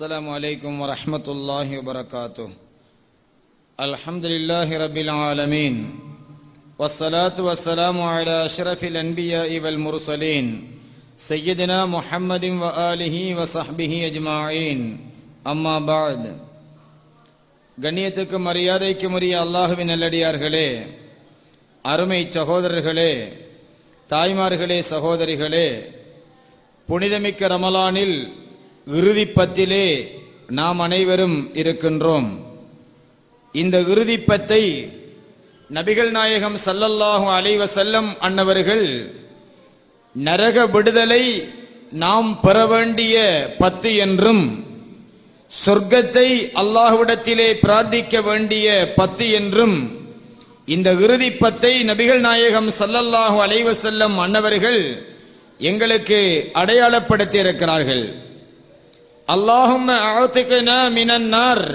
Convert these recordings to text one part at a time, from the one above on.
السلام عليكم ورحمة الله وبركاته الحمد لله رب العالمين والصلاة والسلام على أشرف الأنبياء والمرسلين سيدنا محمد وآله وصحبه أجمعين أما بعد கண்ணியத்துக்கு மரியாதைக்கும் உரிய அல்லாஹுவின் நல்லடியார்களே அருமை சகோதரர்களே தாய்மார்களே சகோதரிகளே புனிதமிக்க ரமலானில் இறுதிப்பத்திலே நாம் அனைவரும் இருக்கின்றோம். இந்த இறுதிப்பத்தை நபிகள் நாயகம் சல்லல்லாஹு அலைஹி வஸல்லம் அன்னவர்கள் நரக விடுதலை நாம் பெற வேண்டிய பத்து என்றும் சொர்க்கத்தை அல்லாஹுவிடத்திலே பிரார்த்திக்க வேண்டிய பத்து என்றும் இந்த இறுதிப்பத்தை நபிகள் நாயகம் சல்லல்லாஹு அலைஹி வஸல்லம் அன்னவர்கள் எங்களுக்கு அடையாளப்படுத்தி இருக்கிறார்கள் அல்லாஹும் அஅதிக்னா மினன் நார்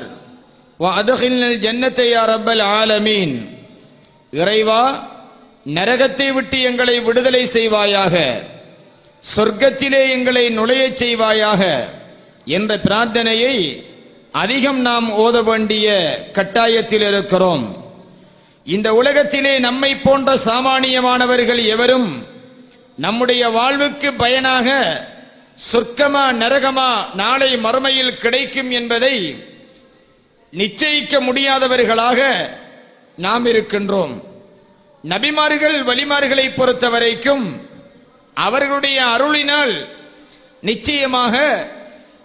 வ அத்கில்னல் ஜன்னத்தை ஆலமீன் இறைவா நரகத்தை விட்டு எங்களை விடுதலை செய்வாயாக சொர்க்கத்திலே எங்களை நுழையச் செய்வாயாக என்ற பிரார்த்தனையை அதிகம் நாம் ஓத வேண்டிய கட்டாயத்தில் இருக்கிறோம். இந்த உலகத்திலே நம்மை போன்ற சாமானியமானவர்கள் எவரும் நம்முடைய வாழ்வுக்கு பயனாக சொர்க்கமா நரகமா நாளை மறுமையில் கிடைக்கும் என்பதை நிச்சயிக்க முடியாதவர்களாக நாம் இருக்கின்றோம். நபிமார்கள் வழிமார்களை பொறுத்தவரைக்கும் அவர்களுடைய அருளினால் நிச்சயமாக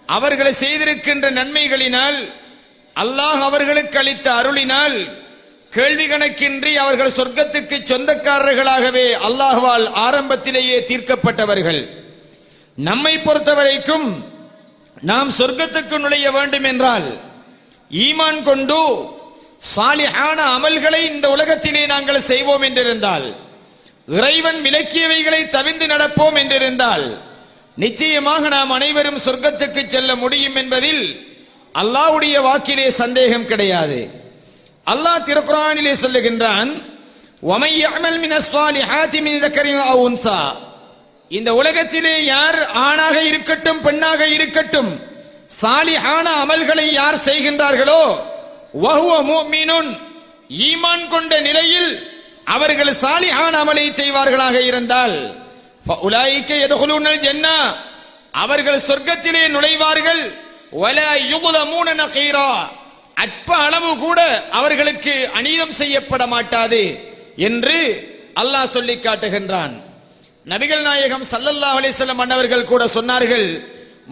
அவர்களை செய்திருக்கின்ற நன்மைகளினால் அல்லாஹ் அவர்களுக்கு அளித்த அருளினால் கேள்வி கணக்கின்றி அவர்கள் சொர்க்கத்துக்கு சொந்தக்காரர்களாகவே அல்லாஹ்வால் ஆரம்பத்திலேயே தீர்க்கப்பட்டவர்கள். நம்மை பொறுத்தவரைக்கும் நாம் சொர்க்கத்துக்கு நுழைய வேண்டும் என்றால் ஈமான் கொண்டு சாலிஹான அமல்களை இந்த உலகத்திலே நாங்கள் செய்வோம் என்றிருந்தால் இறைவன் விலக்கியவைகளை தவிந்து நடப்போம் என்றிருந்தால் நிச்சயமாக நாம் அனைவரும் சொர்க்கத்துக்கு செல்ல முடியும் என்பதில் அல்லாவுடைய வாக்கிலே சந்தேகம் கிடையாது. அல்லாஹ் திருக்குரானிலே சொல்லுகின்றான் ஒமையமல் மினஸ்வாலி ஹாத்தி மின் இந்த உலகத்திலே யார் ஆணாக இருக்கட்டும் பெண்ணாக இருக்கட்டும் சாலிஹான அமல்களை யார் செய்கின்றார்களோ வஹுவ முஃமினுன் ஈமான் கொண்ட நிலையில் அவர்கள் சாலிஹான அமலை செய்வார்களாக இருந்தால் ஃபஉலாயிக யதுகுலூனல் ஜன்னah அவர்கள் சொர்க்கத்திலே நுழைவார்கள் வலா யுக்லமூன நகீரா அற்ப அளவு கூட அவர்களுக்கு அநீதம் செய்யப்பட மாட்டாது என்று அல்லாஹ் சொல்லி காட்டுகின்றான். நபிகள் நாயகம் சல்லல்லா அலிசல்லம் மன்னவர்கள் கூட சொன்னார்கள்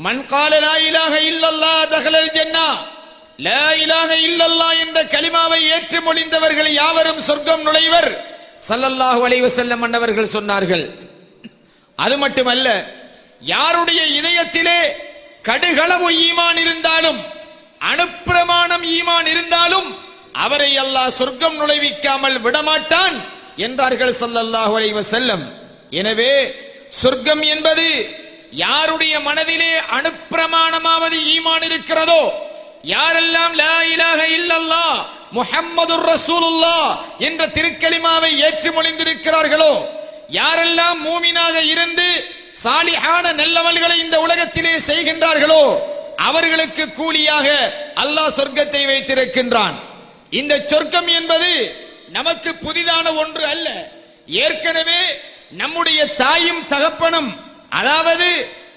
மண் கால லா இலாஹ இல்லல்லாஹ் தகலல் ஜென்னா. லா இல்லல்லா என்ற கலிமாவை ஏற்று மொழிந்தவர்கள் யாவரும் சொர்க்கம் நுழைவர் சல்லல்லாஹு அலைஹி வஸல்லம் மன்னவர்கள் சொன்னார்கள். அது மட்டுமல்ல யாருடைய இதயத்திலே கடுகளவு ஈமான் இருந்தாலும் அணுப்பிரமாணம் ஈமான் இருந்தாலும் அவரை அல்லாஹ் சொர்க்கம் நுழைவிக்காமல் விடமாட்டான் என்றார்கள் சல்லல்லாஹு அலைஹி செல்லம் எனவே சொர்க்கம் என்பது யாருடைய மனதிலே அணுப்பிரமாணமாவது ஈமான் இருக்கிறதோ? யாரெல்லாம் லா இலாக இல்லல்லாஹ் முஹம்மதுர் ரசூலுல்லாஹ் என்ற திருக்கலிமாவை ஏற்று மொழிந்திருக்கிறார்களோ யாரெல்லாம் மூமினாக இருந்து சாலிஹான நல்லவல்களை இந்த உலகத்திலே செய்கின்றார்களோ? அவர்களுக்கு கூலியாக அல்லாஹ் சொர்க்கத்தை வைத்திருக்கின்றான். இந்த சொர்க்கம் என்பது நமக்கு புதிதான ஒன்று அல்ல. ஏற்கனவே நம்முடைய தாயும் தகப்பனும் அதாவது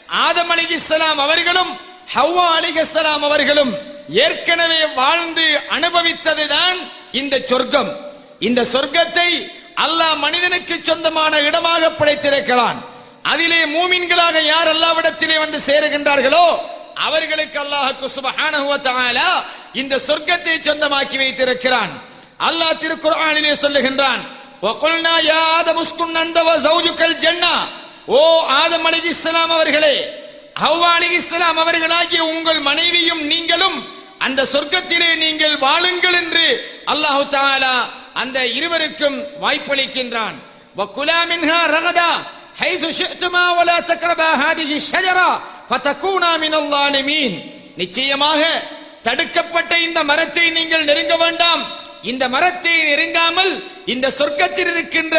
ஆதம் அலிகிஸ்லாம் அவர்களும் ஹவ்வா அலிகஸ்லாம் அவர்களும் ஏற்கனவே வாழ்ந்து அனுபவித்ததுதான் இந்த சொர்க்கம். இந்த சொர்க்கத்தை அல்லாஹ் மனிதனுக்கு சொந்தமான இடமாக படைத்திருக்கிறான். அதிலே மூமின்களாக யார் அல்லாவிடத்திலே வந்து சேருகின்றார்களோ அவர்களுக்கு அல்லாஹுக்கு சுபஹான இந்த சொர்க்கத்தை சொந்தமாக்கி வைத்திருக்கிறான். அல்லாஹ் திருக்குர்ஆனிலே சொல்லுகின்றான் வகுல்னா யா ஆதம் உஸ்குன் அன்த வ ஜௌஜுகல் ஜன்னா. ஓ ஆதம் அலைஹிஸ்ஸலாம் அவர்களே ஹவ்வா அலைஹிஸ்ஸலாம் அவர்களாகிய உங்கள் மனைவியும் நீங்களும் அந்த சொர்க்கத்திலே நீங்கள் வாழுங்கள் என்று அல்லாஹு தாலா அந்த இருவருக்கும் வாய்ப்பளிக்கின்றான். வகுலா மின்ஹா ரகதா ஹைது ஷிஅ்துமா வலா தக்ரபா ஹாதிஹி ஷஜரா ஃபதகூனா மினல் நிச்சயமாக தடுக்கப்பட்ட இந்த மரத்தை நீங்கள் நெருங்க வேண்டாம். இந்த மரத்தை நெருங்காமல் இந்த சொர்க்கத்தில் இருக்கின்ற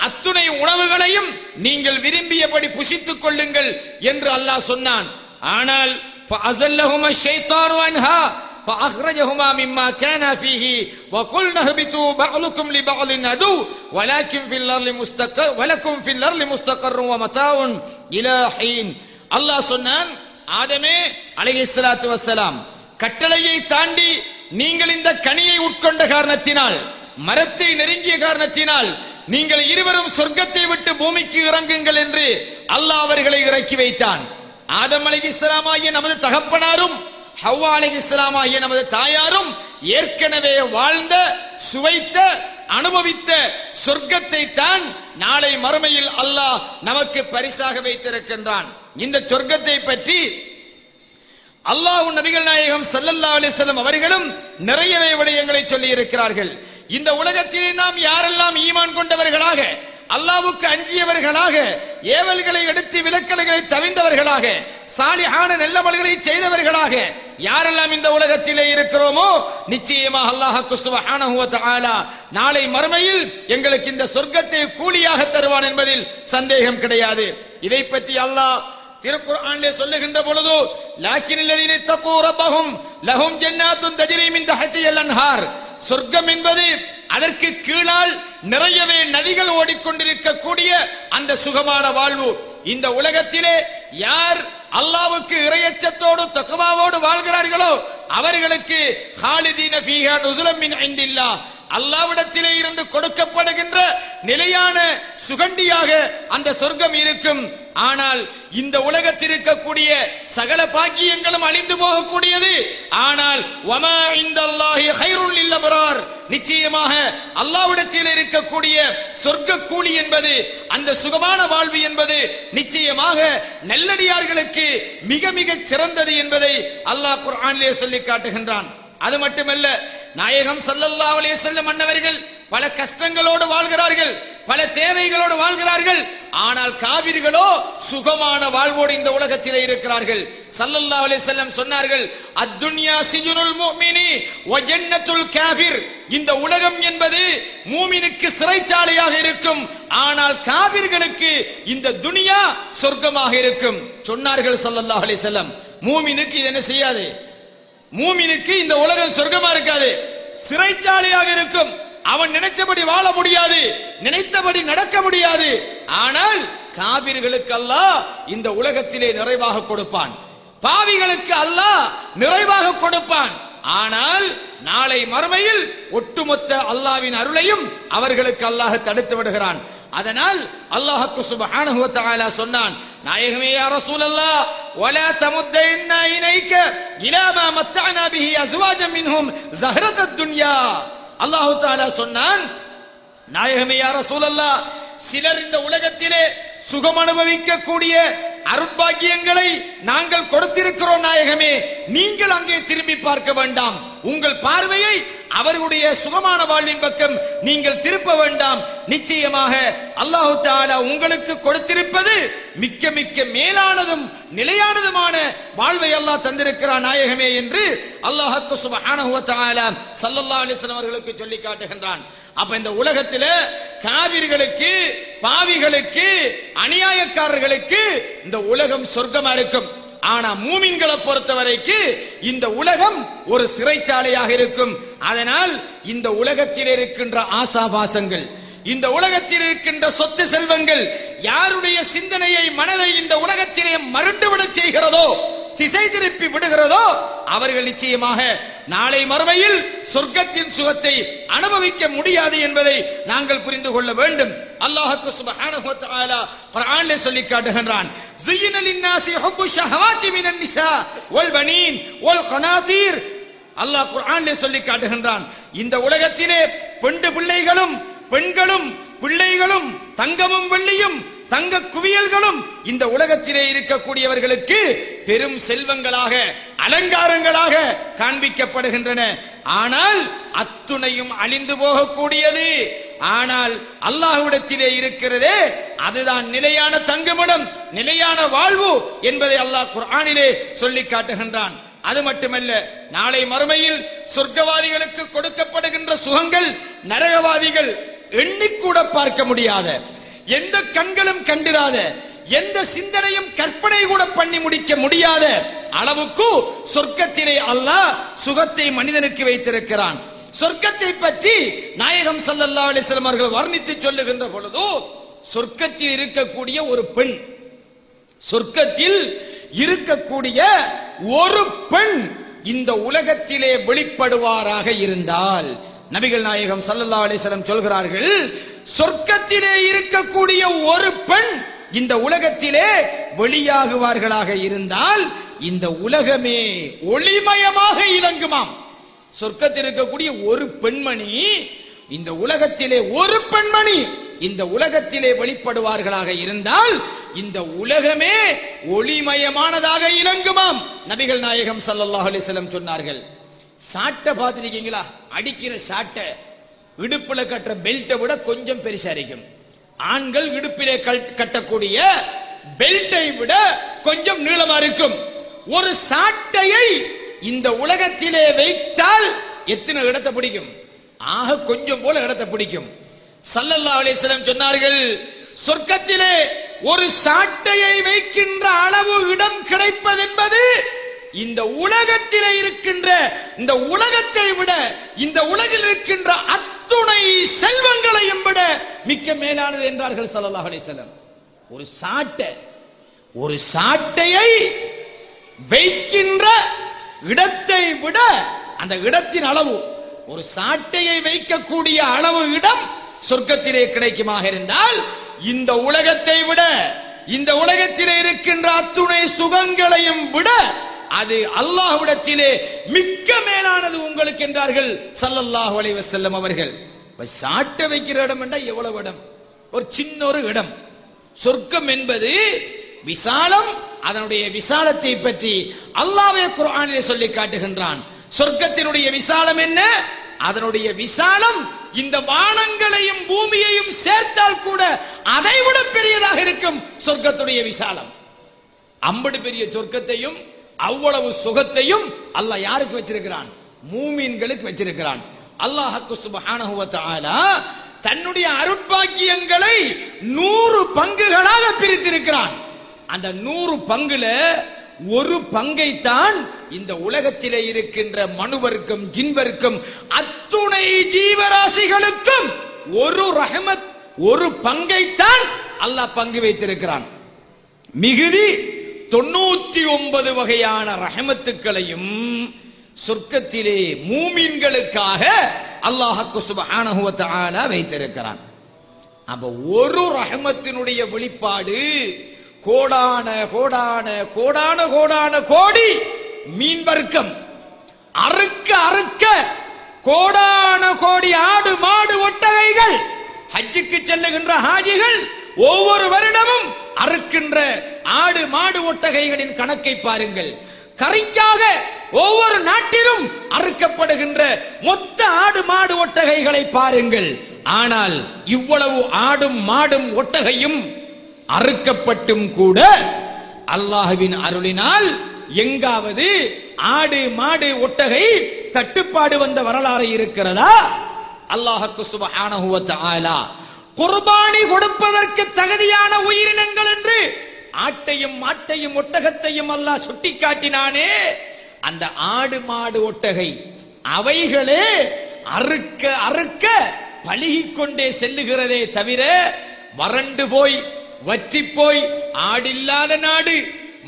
அத்துணை உணவுகளையும் நீங்கள் விரும்பியபடி புசித்துக் கொள்ளுங்கள் என்று அல்லாஹ் சொன்னான் ஆனால் فأزلهما الشيطان عنها فأخرجهما مما كان فيه وقلنا اهبطوا بعضكم لبعض عدو ولكن في الأرض مستقر ولكم في الأرض مستقر ومتاع إلى حين அல்லாஹ் சொன்னான் ஆதமே அலைஹிஸ்ஸலாத்து வஸ்ஸலாம் கட்டளையை தாண்டி நீங்கள் இந்த கனியை உட்கொண்ட காரணத்தினால் மரத்தை நெருங்கிய காரணத்தினால் நீங்கள் இருவரும் சொர்க்கத்தை விட்டு பூமிக்கு இறங்குங்கள் என்று அல்லாஹ் அவர்களை இறக்கி வைத்தான். ஆதம் அலைஹிஸ்ஸலாம் ஆகிய நமது தகப்பனாரும் ஹவ்வா அலைஹிஸ்ஸலாம் ஆகிய நமது தாயாரும் ஏற்கனவே வாழ்ந்த சுவைத்த அனுபவித்த சொர்க்கத்தை தான் நாளை மறுமையில் அல்லாஹ் நமக்கு பரிசாக வைத்திருக்கின்றான். இந்த சொர்க்கத்தை பற்றி அல்லாஹ் நபிகள் நாயகம் சல்லல்லா அலைஹி வஸல்லம் அவர்களும் நிறையவே விடயங்களை சொல்லி இருக்கிறார்கள் இந்த உலகத்திலே நாம் யாரெல்லாம் ஈமான் கொண்டவர்களாக அல்லாவுக்கு அஞ்சியவர்களாக ஏவல்களை எடுத்து விலக்கல்களை தவிர்ந்தவர்களாக சாலிஹான நல்லமல்களை செய்தவர்களாக யாரெல்லாம் இந்த உலகத்திலே இருக்கிறோமோ நிச்சயமாக அல்லாஹ் சுப்ஹானஹு நாளை மறுமையில் எங்களுக்கு இந்த சொர்க்கத்தை கூலியாக தருவான் என்பதில் சந்தேகம் கிடையாது. இதை பற்றி அல்லாஹ் திருக்குர்ஆனிலே சொல்லுகின்ற பொழுது லாக்கின் அல்லதீன தக்கூ ரப்பஹும் லஹும் ஜன்னாத்துன் தஜ்ரி மின் தஹ்திஹல் அன்ஹார். சொர்க்கம் என்பது அதற்கு கீழால் நிறையவே நதிகள் ஓடிக்கொண்டிருக்கக்கூடிய அந்த சுகமான வாழ்வு. இந்த உலகத்திலே யார் அல்லாவுக்கு இறையச்சத்தோடு தக்குவாவோடு வாழ்கிறார்களோ அவர்களுக்கு ஹாலிதீன ஃபீஹா நுசுலம் மின் ஐந்தில்லா அல்லாவிடத்திலே இருந்து கொடுக்கப்படுகின்ற நிலையான சுகண்டியாக அந்த சொர்க்கம் இருக்கும். ஆனால் இந்த உலகத்தில் இருக்கக்கூடிய சகல பாக்கியங்களும் அழிந்து போகக்கூடியது. ஆனால் வமா இந்தல்லாஹி ஹைருல் இல்லபரார் நிச்சயமாக அல்லாவிடத்தில் இருக்கக்கூடிய சொர்க்க கூலி என்பது அந்த சுகமான வாழ்வு என்பது நிச்சயமாக நெல்லடியார்களுக்கு மிக மிக சிறந்தது என்பதை அல்லாஹ் குர்ஆனிலே சொல்லி காட்டுகின்றான். அது மட்டுமல்ல நாயகம் சல்லல்லா அலே வஸல்லம் மன்னவர்கள் பல கஷ்டங்களோடு வாழ்கிறார்கள் பல தேவைகளோடு வாழ்கிறார்கள் ஆனால் காவிர்களோ சுகமான வாழ்வோடு இந்த உலகத்திலே இருக்கிறார்கள். சல்லல்லா அலே செல்லம் சொன்னார்கள் அத்துன்யா சிஜுனுல் மோமினி வ காபிர். இந்த உலகம் என்பது மூமினுக்கு சிறைச்சாலையாக இருக்கும் ஆனால் காவிர்களுக்கு இந்த துனியா சொர்க்கமாக இருக்கும். சொன்னார்கள் சல்லல்லா அலே செல்லம் மூமினுக்கு இது என்ன செய்யாது? மூமினுக்கு இந்த உலகம் சொர்க்கமா இருக்காது. சிறைச்சாலையாக இருக்கும். அவன் நினைச்சபடி வாழ முடியாது. நினைத்தபடி நடக்க முடியாது. ஆனால் காபிர்களுக்கு அல்லாஹ் இந்த உலகத்திலே நிறைவாக கொடுப்பான். பாவிகளுக்கு அல்லாஹ் நிறைவாக கொடுப்பான். ஆனால் நாளை மறுமையில் ஒட்டுமொத்த அல்லாவின் அருளையும் அவர்களுக்கு அல்லாஹ் தடுத்து விடுகிறான். அதனால் அல்லாஹ் சுப்ஹானஹு தஆலா சொன்னான் நாயகமே யா ரசூலல்லாஹ் ولا தமுத்தைன عينيك இலா ما متعنا به அஸ்வாஜம் منهم زهرة துன்யா அல்லாஹு தஆலா சொன்னான் நாயகமே யா சூழல்லா சிலர் இந்த உலகத்திலே சுகம் அனுபவிக்கக்கூடிய அருட்பாகியங்களை நாங்கள் கொடுத்திருக்கிறோம் நாயகமே. நீங்கள் அங்கே திரும்பி பார்க்க வேண்டாம். உங்கள் பார்வையை அவர்களுடைய சுகமான வாழ்வின் பக்கம் நீங்கள் திருப்ப வேண்டாம். நிச்சயமாக அல்லாஹு தாலா உங்களுக்கு கொடுத்திருப்பது மிக்க மிக்க மேலானதும் நிலையானதுமான வாழ்வை அல்லாஹ் தந்திருக்கிறான் நாயகமே என்று அல்லாஹுக்கு சுப்ஹானஹு சல்லல்லா தஆலா ஸல்லல்லாஹு அலைஹி வஸல்லம் அவர்களுக்கு சொல்லி காட்டுகின்றான். அப்ப இந்த உலகத்திலே காவிர்களுக்கு பாவிகளுக்கு அநியாயக்காரர்களுக்கு இந்த உலகம் சொர்க்கமா இருக்கும். ஆனா மூமின்களை பொறுத்த வரைக்கும் இந்த உலகம் ஒரு சிறைச்சாலையாக இருக்கும். அதனால் இந்த உலகத்தில் இருக்கின்ற ஆசாபாசங்கள் இந்த உலகத்தில் இருக்கின்ற சொத்து செல்வங்கள் யாருடைய சிந்தனையை மனதை இந்த உலகத்திலே மருண்டுவிடச் செய்கிறதோ திசை திருப்பி விடுகிறதோ அவர்கள் நிச்சயமாக நாளை மறுமையில் சொர்க்கத்தின் சுகத்தை அனுபவிக்க முடியாது என்பதை நாங்கள் புரிந்து கொள்ள வேண்டும் அல்லாஹ்க்கு சுப்ஹானஹு வ தஆலா குர்ஆனிலே சொல்லி காட்டுகின்றான் زين للناس حب الشهوات من النساء والبنين والقناطير அல்லாஹ் குர்ஆனிலே சொல்லி காட்டுகின்றான். இந்த உலகத்திலே பெண்டு பிள்ளைகளும் பெண்களும் பிள்ளைகளும் தங்கமும் வெள்ளியும் தங்க குவியல்களும் இந்த உலகத்திலே இருக்கக்கூடியவர்களுக்கு பெரும் செல்வங்களாக அலங்காரங்களாக காண்பிக்கப்படுகின்றன. ஆனால் அத்துணையும் அழிந்து போகக்கூடியது. ஆனால் அல்லாஹ்விடத்திலே இருக்கிறதே அதுதான் நிலையான தங்குமிடம் நிலையான வாழ்வு என்பதை அல்லாஹ் குர்ஆனிலே சொல்லி காட்டுகின்றான். அது மட்டுமல்ல நாளை மறுமையில் சொர்க்கவாதிகளுக்கு கொடுக்கப்படுகின்ற சுகங்கள் நரகவாதிகள் எண்ணிக்கூட பார்க்க முடியாத எந்த கண்களும் கண்டிராத எந்த சிந்தனையும் கற்பனை கூட பண்ணி முடிக்க முடியாத அளவுக்கு சொர்க்கத்திலே அல்லாஹ் சுகத்தை மனிதனுக்கு வைத்திருக்கிறான். சொர்க்கத்தை பற்றி நாயகம் சல்லல்லா அலைஹி அவர்கள் வர்ணித்து சொல்லுகின்ற பொழுது சொர்க்கத்தில் இருக்கக்கூடிய ஒரு பெண் சொர்க்கத்தில் இருக்கக்கூடிய ஒரு பெண் இந்த உலகத்திலே வெளிப்படுவாராக இருந்தால். நபிகள் நாயகம் ஸல்லல்லாஹு அலிசலம் சொல்கிறார்கள் சொர்க்கத்திலே இருக்கக்கூடிய ஒரு பெண் இந்த உலகத்திலே வெளியாகுவார்களாக இருந்தால் இந்த உலகமே ஒளிமயமாக இறங்குமாம். சொர்க்கத்தில் இருக்கக்கூடிய ஒரு பெண்மணி இந்த உலகத்திலே ஒரு பெண்மணி இந்த உலகத்திலே வெளிப்படுவார்களாக இருந்தால் இந்த உலகமே ஒளிமயமானதாக இணங்குமாம். நபிகள் நாயகம் சல்லாஹ் அலிசலம் சொன்னார்கள் சாட்டை பார்த்துருக்கீங்களா? அடிக்கிற சாட்டை. இடுப்புல கட்டுற பெல்ட்டை விட கொஞ்சம் பெருசா இருக்கும். ஆண்கள் இடுப்பிலே கல்- கட்டக்கூடிய பெல்ட்டை விட கொஞ்சம் நீளமா இருக்கும். ஒரு சாட்டையை இந்த உலகத்திலே வைத்தால் எத்தனை இடத்தை பிடிக்கும்? ஆக கொஞ்சம் போல இடத்தை பிடிக்கும். சல்லல்லா அலைஹி சொன்னார்கள் சொர்க்கத்திலே ஒரு சாட்டையை வைக்கின்ற அளவு இடம் கிடைப்பதென்பது இந்த உலகத்திலே இருக்கின்ற இந்த உலகத்தை விட இந்த உலகில் இருக்கின்ற அத்துணை செல்வங்களையும் விட மிக்க மேலானது என்றார்கள் ஸல்லல்லாஹு அலைஹி ஒரு சாட்டை ஒரு சாட்டையை வைக்கின்ற இடத்தை விட அந்த இடத்தின் அளவு ஒரு சாட்டையை வைக்கக்கூடிய அளவு இடம் சொர்க்கத்திலே கிடைக்குமாக இருந்தால் இந்த உலகத்தை விட இந்த உலகத்திலே இருக்கின்ற அத்துணை சுகங்களையும் விட அது அல்லாஹ்விடத்திலே மிக்க மேலானது உங்களுக்கு என்றார்கள் ஸல்லல்லாஹு அலைஹி வஸல்லம் அவர்கள். சாட்ட வைக்கிற இடம் என்றால் எவ்வளவு இடம்? ஒரு சின்ன ஒரு இடம். சொர்க்கம் என்பது விசாலம் அதனுடைய விசாலத்தை பற்றி அல்லாவே குரானிலே சொல்லி காட்டுகின்றான். சொர்க்கத்தினுடைய விசாலம் என்ன? அதனுடைய விசாலம் இந்த வானங்களையும் பூமியையும் சேர்த்தால் கூட அதை விட பெரியதாக இருக்கும் சொர்க்கத்துடைய விசாலம். அம்படு பெரிய சொர்க்கத்தையும் அவ்வளவு சுகத்தையும் அல்லாஹ் யாருக்கு வச்சிருக்கிறான்? மூமீன்களுக்கு வச்சிருக்கிறான். அல்லாஹக்கு சுப்ஹானஹு தன்னுடைய அருட்பாக்கியங்களை நூறு பங்குகளாக பிரித்திருக்கிறான். அந்த நூறு பங்குல ஒரு பங்கைத்தான் இந்த உலகத்திலே இருக்கின்ற மனுவர்க்கும் ஜின்வர்க்கும் அத்துணை ஜீவராசிகளுக்கும் ஒரு ரஹமத் ஒரு பங்கைத்தான் அல்லாஹ் பங்கு வைத்திருக்கிறான். மிகுதி தொண்ணூத்தி ஒன்பது வகையான ரஹமத்துக்களையும் சொர்க்கத்திலே மூமீன்களுக்காக அல்லாஹ்க்கு சுப்ஹானஹு வைத்திருக்கிறான். அப்ப ஒரு ரஹமத்தினுடைய வெளிப்பாடு கோடான கோடான கோடான கோடான கோடி மீன் வர்க்கம். அறுக்க அறுக்க கோடான கோடி ஆடு மாடு ஒட்டகைகள். ஹஜ்ஜுக்கு செல்லுகின்ற ஹாஜிகள் ஒவ்வொரு வருடமும் அறுக்கின்ற ஆடு மாடு ஒட்டகைகளின் கணக்கை பாருங்கள். கறிக்காக ஒவ்வொரு நாட்டிலும் அறுக்கப்படுகின்ற மொத்த ஆடு மாடு ஒட்டகைகளை பாருங்கள். ஆனால் இவ்வளவு ஆடும் மாடும் ஒட்டகையும் அறுக்கப்பட்டும் கூட அல்லாஹுவின் அருளினால் எங்காவது ஆடு மாடு ஒட்டகை தட்டுப்பாடு வந்த வரலாறு இருக்கிறதா? அல்லாஹுக்கு சுபஹானஹு வ குர்பானி கொடுப்பதற்கு தகுதியான உயிரினங்கள் என்று ஆட்டையும் மாட்டையும் ஒட்டகத்தையும் அல்லாஹ் சுட்டிக்காட்டினானே. அந்த ஆடு மாடு ஒட்டகை அவைகளே அறுக்க அறுக்க பழுகிக் கொண்டே செல்லுகிறதே தவிர வறண்டு போய் வற்றி போய் ஆடில்லாத நாடு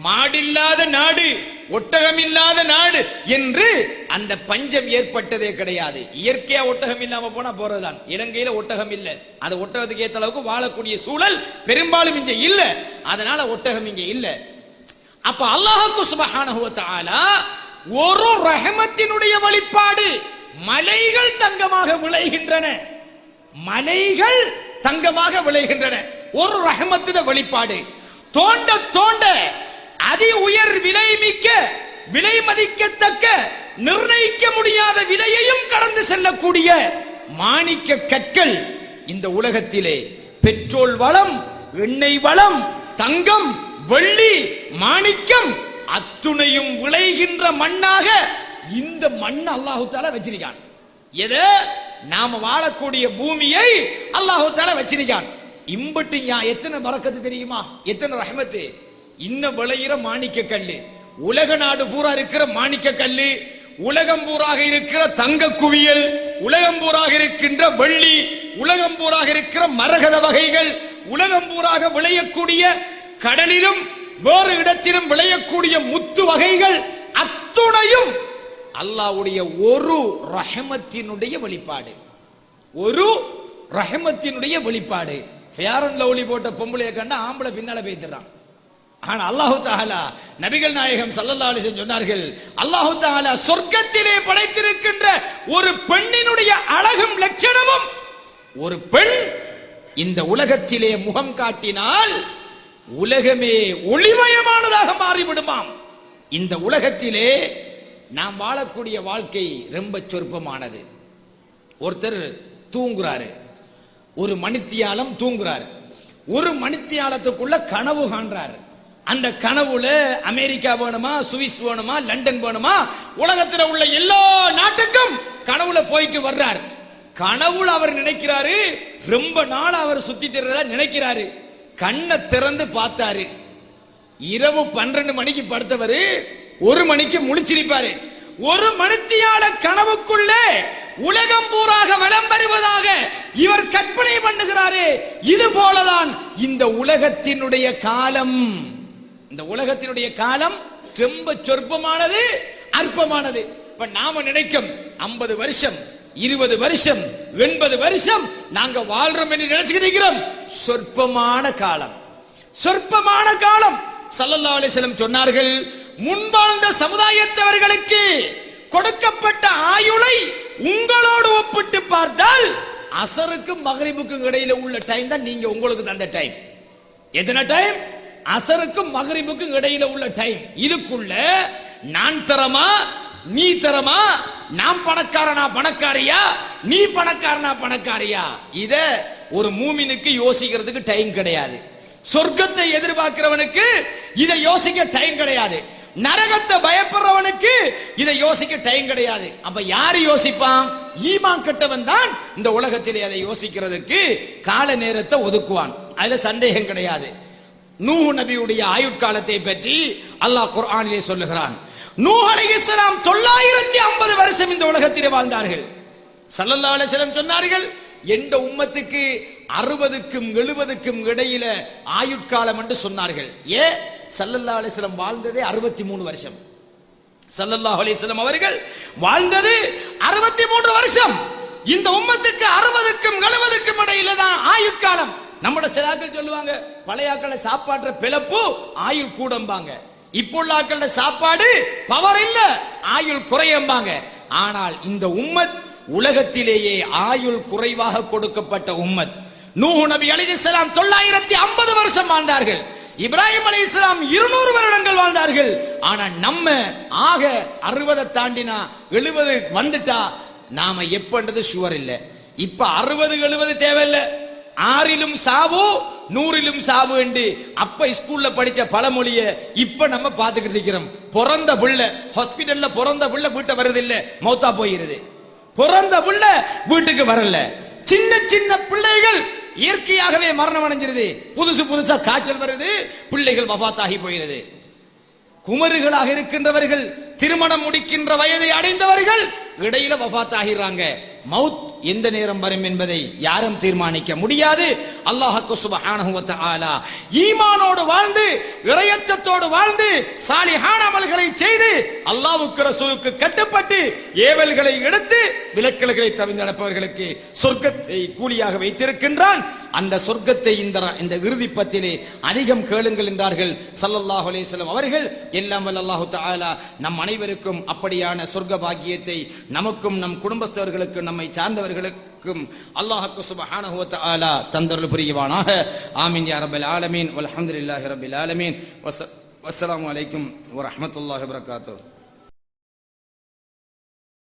மாடில்லாத நாடு ஒட்டகம் இல்லாத நாடு என்று அந்த பஞ்சம் ஏற்பட்டதே கிடையாது. இயற்கையா ஒட்டகம் இல்லாம போனா போறதுதான். இலங்கையில ஒட்டகம் இல்ல. அந்த ஒட்டகத்துக்கு ஏத்த அளவுக்கு வாழக்கூடிய சூழல் பெரும்பாலும் இங்க இல்ல. அதனால ஒட்டகம் இங்க இல்ல. அப்ப அல்லாஹுக்கு சுபஹானஹு ஒரு ரஹமத்தினுடைய வழிபாடு மலைகள் தங்கமாக விளைகின்றன. மலைகள் தங்கமாக விளைகின்றன. ஒரு ரஹமத்தின வெளிப்பாடு. தோண்ட தோண்ட அதி உயர் விலை மிக்க விலை மதிக்கத்தக்க நிர்ணயிக்க முடியாத விலையையும் கடந்து செல்லக்கூடிய மாணிக்க கற்கள் இந்த உலகத்திலே. பெட்ரோல் வளம் எண்ணெய் வளம் தங்கம் வெள்ளி மாணிக்கம் அத்துணையும் விளைகின்ற மண்ணாக இந்த மண் அல்லாஹு தால வச்சிருக்கான். எது? நாம வாழக்கூடிய பூமியை அல்லாஹு தால வச்சிருக்கான். இம்பட்டு யா எத்தனை பறக்கத்து தெரியுமா? எத்தனை ரஹமத்து? இன்ன விளையிற மாணிக்க கல்லு. உலக நாடு பூரா இருக்கிற மாணிக்க கல்லு. உலகம் பூராக இருக்கிற தங்க குவியல். உலகம் பூராக இருக்கின்ற வெள்ளி. உலகம் பூராக இருக்கிற மரகத வகைகள். உலகம் பூராக விளையக்கூடிய கடலிலும் வேறு இடத்திலும் விளையக்கூடிய முத்து வகைகள் அத்துணையும் அல்லாவுடைய ஒரு ரஹமத்தினுடைய வெளிப்பாடு. ஒரு ரஹமத்தினுடைய வெளிப்பாடு. ஃபேர் அண்ட் லவ்லி போட்ட பொம்பளைய கண்டா ஆம்பளை பின்னால பேத்துறான் ஆனா அல்லாஹு தாலா நபிகள் நாயகம் ஸல்லல்லாஹு அலைஹி சொன்னார்கள் அல்லாஹு தாலா சொர்க்கத்திலே படைத்திருக்கின்ற ஒரு பெண்ணினுடைய அழகும் லட்சணமும் ஒரு பெண் இந்த உலகத்திலே முகம் காட்டினால் உலகமே ஒளிமயமானதாக மாறிவிடுமாம். இந்த உலகத்திலே நாம் வாழக்கூடிய வாழ்க்கை ரொம்ப சொற்பமானது. ஒருத்தர் தூங்குறாரு. ஒரு மணித்தியாலம் தூங்குறாரு. ஒரு மணித்தியாலத்துக்குள்ள கனவு காண்றாரு. அந்த கனவுல அமெரிக்கா வேணுமா சுவிஸ் வேணுமா லண்டன் வேணுமா உலகத்துல உள்ள எல்லா நாட்டுக்கும் கனவுல போயிட்டு வர்றார். கனவுல அவர் நினைக்கிறாரு ரொம்ப நாள் அவர் சுத்தி திறறதா நினைக்கிறாரு. கண்ணை திறந்து பார்த்தாரு. இரவு பன்னிரண்டு மணிக்கு படுத்தவர் ஒரு மணிக்கு முழிச்சிருப்பாரு. ஒரு மணித்தியால கனவுக்குள்ளே உலகம் பூராக வலம் வருவதாக இவர் கற்பனை பண்ணுகிறாரே. இது போலதான் இந்த உலகத்தினுடைய காலம். இந்த உலகத்தினுடைய காலம் ரொம்ப சொற்பமானது அற்பமானது. இப்ப நாம நினைக்கும் ஐம்பது வருஷம் இருபது வருஷம் எண்பது வருஷம் நாங்க வாழ்றோம் என்று நினைச்சுக்கிறோம் சொற்பமான காலம். சொற்பமான காலம். சல்லல்லா அலைஹி சொன்னார்கள் முன்வாழ்ந்த சமுதாயத்தவர்களுக்கு கொடுக்கப்பட்ட ஆயுளை உங்களோடு ஒப்பிட்டு பார்த்தால் அசருக்கும் மகரிபுக்கும் இடையில உள்ள டைம் தான் நீங்க உங்களுக்கு தந்த டைம் எத்தனை டைம் அசருக்கும் மகரிபுக்கும் இடையில உள்ள டைம் இதுக்குள்ள நான் தரமா? நீ தரமா? நான் பணக்காரனா பணக்காரியா? நீ பணக்காரனா பணக்காரியா? இத ஒரு மூமினுக்கு யோசிக்கிறதுக்கு டைம் கிடையாது. சொர்க்கத்தை எதிர்பார்க்கிறவனுக்கு இதை யோசிக்க டைம் கிடையாது. நரகத்தை பயப்படுறவனுக்கு இதை யோசிக்க டைம் கிடையாது. அப்ப யாரு யோசிப்பான்? ஈமான் கட்டவன் தான் இந்த உலகத்திலே அதை யோசிக்கிறதுக்கு கால நேரத்தை ஒதுக்குவான். அதுல சந்தேகம் கிடையாது. நூ நபியுடைய ஆயுட்காலத்தை பற்றி அல்லாஹ் குர்ஆனிலே சொல்லுகிறான். நூஹ் இஸ்லாம் தொள்ளாயிரத்தி ஐம்பது வருஷம் இந்த உலகத்திலே வாழ்ந்தார்கள். சல்லல்லா அலைஹி சொன்னார்கள் எந்த உம்மத்துக்கு அறுபதுக்கும் எழுபதுக்கும் இடையில ஆயுட்காலம் என்று சொன்னார்கள். ஏ சல்லல்லா அலிஸ்லம் வாழ்ந்ததே அறுபத்தி மூணு வருஷம் சல்லல்லா அலிஸ்லம் அவர்கள் வாழ்ந்தது அறுபத்தி மூன்று வருஷம். இந்த உம்மத்துக்கு அறுபதுக்கும் எழுபதுக்கும் இடையில தான் ஆயுட்காலம் நம்மட சிலாக்கள் சொல்லுவாங்க பழைய ஆக்களை சாப்பாடுற பிளப்பு ஆயுள் கூடம்பாங்க. இப்போ உள்ள சாப்பாடு பவர் இல்ல ஆயுள் குறையம்பாங்க. ஆனால் இந்த உம்மத் உலகத்திலேயே ஆயுள் குறைவாக கொடுக்கப்பட்ட உம்மத். நூஹு நபி அலைஹிஸ்ஸலாம் தொள்ளாயிரத்தி ஐம்பது வருஷம் வாழ்ந்தார்கள். இப்ராஹிம் அலி இஸ்லாம் இருநூறு வருடங்கள் வாழ்ந்தார்கள். ஆனா நம்ம ஆக அறுபதை தாண்டினா எழுபது வந்துட்டா நாம எப்பன்றது ஷுவர் இல்லை. இப்ப அறுபது எழுபது தேவையில்லை. ஆறிலும் சாவு நூறிலும் சாவு என்று அப்ப ஸ்கூல்ல படிச்ச பழமொழிய இப்ப நம்ம பாத்துக்கிட்டு இருக்கிறோம். பிறந்த புள்ள ஹாஸ்பிட்டல்ல பிறந்த புள்ள வீட்டை வருது இல்ல மௌத்தா போயிருது. பிறந்த புள்ள வீட்டுக்கு வரல. சின்ன சின்ன பிள்ளைகள் இயற்கையாகவே மரணம் அடைஞ்சிருது. புதுசு புதுசா காய்ச்சல் வருது பிள்ளைகள் வபாத்தாகி போயிருது. குமருகளாக இருக்கின்றவர்கள் திருமணம் முடிக்கின்ற வயதை அடைந்தவர்கள் இடையில வஃபாத் ஆகிறாங்க மவுத் எந்த நேரம் வரும் என்பதை யாரும் தீர்மானிக்க முடியாது. அல்லாஹக்கு சுபஹானஹுவத்த ஆலா ஈமானோடு வாழ்ந்து இறையச்சத்தோடு வாழ்ந்து சாலிஹான அமல்களை செய்து அல்லாஹ்வுக்கு ரசூலுக்கு கட்டுப்பட்டு ஏவல்களை எடுத்து விலக்கல்களை தவிர்த்து நடப்பவர்களுக்கு சொர்க்கத்தை கூலியாக வைத்திருக்கின்றான். அந்த சொர்க்கத்தை இந்த இந்த இறுதி பத்திலே அதிகம் கேளுங்கள் என்றார்கள். சல்லல்லாஹு அலைஹி அவர்கள். எல்லாம் வல்ல அல்லாஹு தஆலா நம் அனைவருக்கும் அப்படியான சொர்க்க பாக்கியத்தை நமக்கும் நம் குடும்பஸ்தவர்களுக்கும் நம்மை சார்ந்தவர்களுக்கும் அல்லாஹுக்கு சுபஹானஹுவத் ஆலா தந்தருள் புரிவானாக ஆமீன் யா ரப்பல் ஆலமீன். வல்ஹம்துலில்லாஹி ரபில் ஆலமீன். வஸ்ஸலாமு அலைக்கும் வ ரஹ்மத்துல்லாஹி